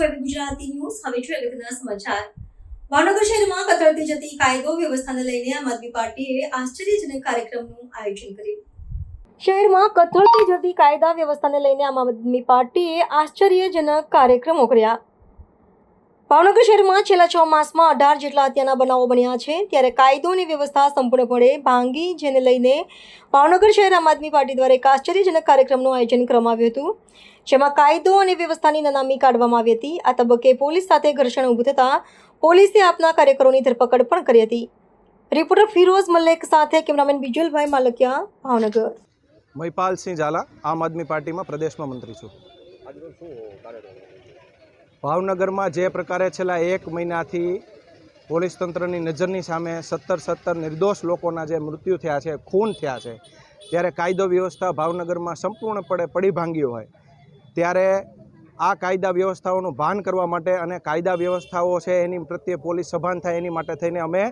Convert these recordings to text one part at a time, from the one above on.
છો ગુજરાતી ન્યૂઝ. હવે જોઈએ અગત્યના સમાચાર. ભાવનગર શહેરમાં કથળતી જતી કાયદો વ્યવસ્થાને લઈને આમ આદમી પાર્ટીએ આશ્ચર્યજનક કાર્યક્રમનું આયોજન કર્યું. શહેરમાં કથળતી જતી કાયદા વ્યવસ્થાને લઈને આમ આદમી પાર્ટીએ આશ્ચર્યજનક કાર્યક્રમો કર્યા. ભાવનગર શહેરમાં છેલ્લા છ માસમાં અઢાર જેટલા હત્યાના બનાવો બન્યા છે. ત્યારે કાયદો અને વ્યવસ્થા સંપૂર્ણપણે ભાંગી, જેને લઈને ભાવનગર શહેર આમ આદમી પાર્ટી દ્વારા એક આશ્ચર્યજનક કાર્યક્રમનું આયોજન કરવામાં આવ્યું હતું. જેમાં કાયદો અને વ્યવસ્થાની નનામી કાઢવામાં આવી હતી. આ તબક્કે પોલીસ સાથે ઘર્ષણ ઊભું થતાં પોલીસે આપના કાર્યકરોની ધરપકડ પણ કરી હતી. રિપોર્ટર ફિરોઝ મલ્લેક સાથે કેમેરામેન બિજુલભાઈ માલકિયા, ભાવનગર. મહિપાલસિંહ ઝાલા, આમ આદમી પાર્ટીમાં પ્રદેશમાં મંત્રી છું. ભાવનગરમાં જે પ્રકારે છેલ્લા એક મહિનાથી પોલીસ તંત્રની નજરની સામે સત્તર સત્તર નિર્દોષ લોકોના જે મૃત્યુ થયા છે, ખૂન થયા છે, ત્યારે કાયદો વ્યવસ્થા ભાવનગરમાં સંપૂર્ણપણે પડી ભાંગી હોય. ત્યારે આ કાયદા વ્યવસ્થાઓનું ભાન કરવા માટે અને કાયદા વ્યવસ્થાઓ છે એની પ્રત્યે પોલીસ સભાન થાય એની માટે થઈને અમે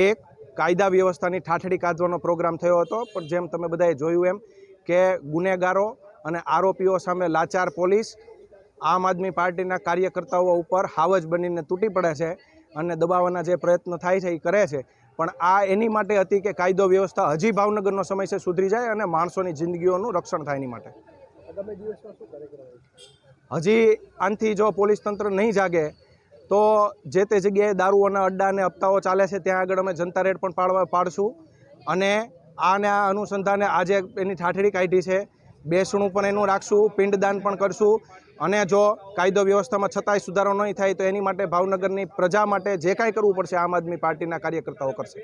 એક કાયદા વ્યવસ્થાની ઠાઠડી કાઢવાનો પ્રોગ્રામ થયો હતો. પણ જેમ તમે બધાએ જોયું એમ કે ગુનેગારો અને આરોપીઓ સામે લાચાર પોલીસ આમ આદમી પાર્ટીના કાર્યકર્તાઓ ઉપર હાવજ બનીને તૂટી પડે છે અને દબાવવાના જે પ્રયત્ન થાય છે એ કરે છે. પણ આ એની માટે હતી કે કાયદો વ્યવસ્થા હજી ભાવનગરનો સમય છે સુધરી જાય અને માણસોની જિંદગીઓનું રક્ષણ થાય એની માટે. હજી આનથી જો પોલીસ તંત્ર નહીં જાગે, તો જે તે જગ્યાએ દારૂઓના અડ્ડા અને હપ્તાઓ ચાલે છે, ત્યાં આગળ અમે જનતા રેડ પણ પાડવા પાડશું. અને આને આ અનુસંધાને આજે એની ઠાઠડી કાઢી છે. બેસણું પણ એનું રાખશું, પિંડદાન પણ કરશું. અને જો કાયદો વ્યવસ્થામાં છતાંય સુધારો નહીં થાય, તો એની માટે ભાવનગરની પ્રજા માટે જે કાંઈ કરવું પડશે, આમ આદમી પાર્ટીના કાર્યકર્તાઓ કરશે.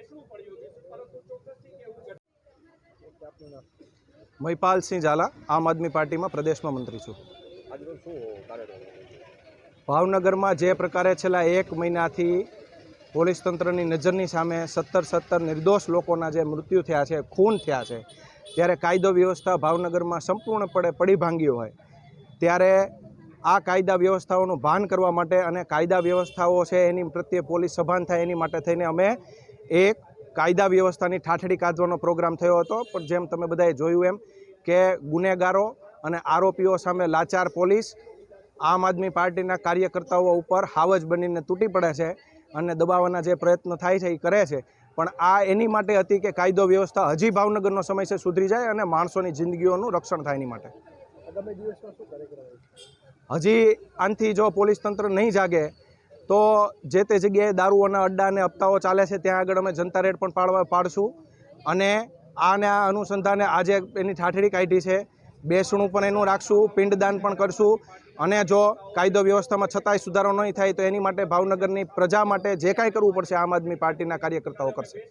મહિપાલસિંહ ઝાલા, આમ આદમી પાર્ટીમાં પ્રદેશમાં મંત્રી છું. ભાવનગરમાં જે પ્રકારે છેલ્લા એક મહિનાથી પોલીસ તંત્રની નજરની સામે સત્તર સત્તર નિર્દોષ લોકોના જે મૃત્યુ થયા છે, ખૂન થયા છે, ત્યારે કાયદો વ્યવસ્થા ભાવનગરમાં સંપૂર્ણપણે પડી ભાંગી હોય, ત્યારે આ કાયદા વ્યવસ્થાઓનું ભાન કરવા માટે અને કાયદા વ્યવસ્થાઓ છે એની પ્રત્યે પોલીસ સભાન થાય એની માટે થઈને અમે એક કાયદા વ્યવસ્થાની ઠાઠડી કાઢવાનો પ્રોગ્રામ થયો હતો. પણ જેમ તમે બધાએ જોયું એમ કે ગુનેગારો અને આરોપીઓ સામે લાચાર પોલીસ આમ આદમી પાર્ટીના કાર્યકર્તાઓ ઉપર હાવજ બનીને તૂટી પડે છે અને દબાવવાના જે પ્રયત્ન થાય છે એ કરે છે. પણ આ એની માટે હતી કે કાયદો વ્યવસ્થા હજી ભાવનગરનો સમય છે સુધરી જાય અને માણસોની જિંદગીઓનું રક્ષણ થાય એની માટે. હજી આનથી જો પોલીસ તંત્ર નહીં જાગે તો જે તે જગ્યાએ દારૂઓના અડ્ડા અને હપ્તાઓ ચાલે છે, ત્યાં આગળ અમે જનતા રેડ પણ પાડવા પાડશું. અને આને આ અનુસંધાને આજે એની ઠાઠડી કાઢી છે. બેસણું પણ એનું રાખશું, પિંડદાન પણ કરશું. અને જો કાયદો વ્યવસ્થામાં છતાંય સુધારો નહીં થાય, તો એની માટે ભાવનગરની પ્રજા માટે જે કાંઈ કરવું પડશે, આમ આદમી પાર્ટીના કાર્યકર્તાઓ કરશે.